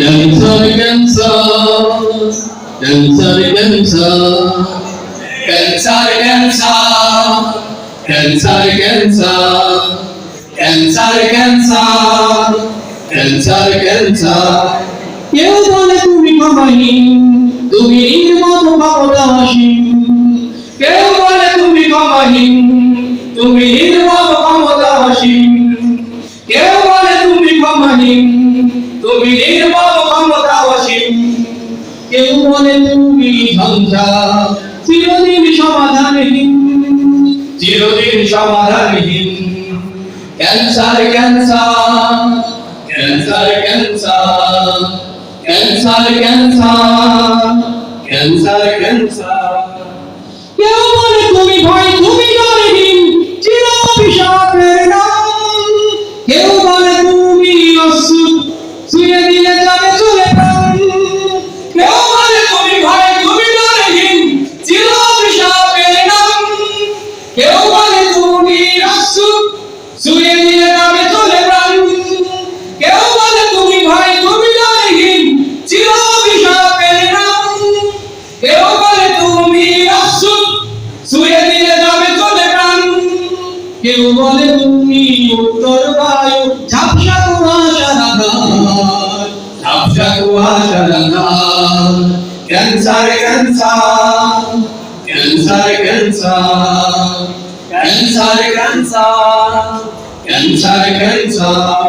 Cancer cancer cancer cancer cancer cancer cancer cancer cancer cancer কেউ বলে তুমি ক্ষমাহীন তুমি নির্মম ক্ষমতাসীন কেউ বলে তুমি ক্ষমাহীন তুমি নির্মম তুমি নির্মম ক্ষমতাসীন কেউ বলে তুমি ঝঞ্ঝা, চিরদিন সমাধানহীন চিরদিন সমাধানহীন। Cancer cancer cancer cancer cancer cancer cancer cancer. কেউ বলে, তুমি উত্তর বায়ু ঝাপসা কুয়াশা রাগার ঝাপসা কুয়াশা রাগার cancer cancer cancer cancer cancer cancer cancer cancer.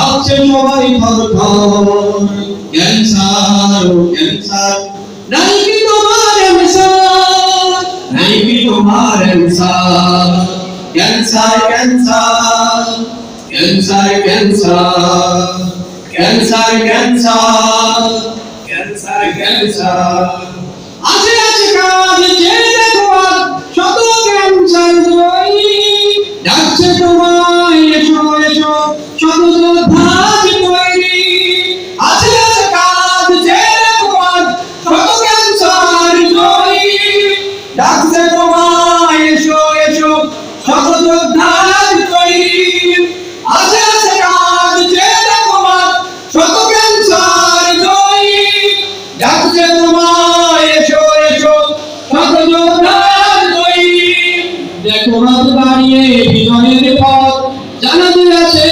কাছে সবাই থর ক্যান্সার ক্যান্সার। নাই কি তোমার অ্যান্সার নাই কি তোমার answer cancer cancer. Cancer cancer. Cancer cancer. Cancer cancer. আছে আছে কাজ, যে আজ শত ক্যান্সার ডাকছে তোমায়, এসো এসো। শত ডাকছে তোমায়, এসো এসো। শত যোদ্ধাজ তৈরি আছে আছে কাজ যে দেখো আজ শত ক্যান্সার জয়ী। ডাকছে তোমায়, এসো এসো। শত যোদ্ধার তৈরি দেখো হাত বাড়িয়ে বিজয়ের পথ। জানাতে আছে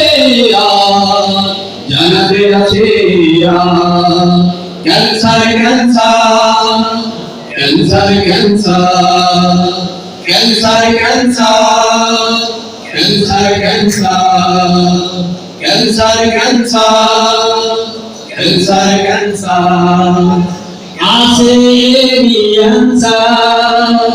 জানাতে আছে cancer cancer. Cancer cancer cancer cancer cancer cancer cancer cancer cancer cancer আছে ক্যান্সার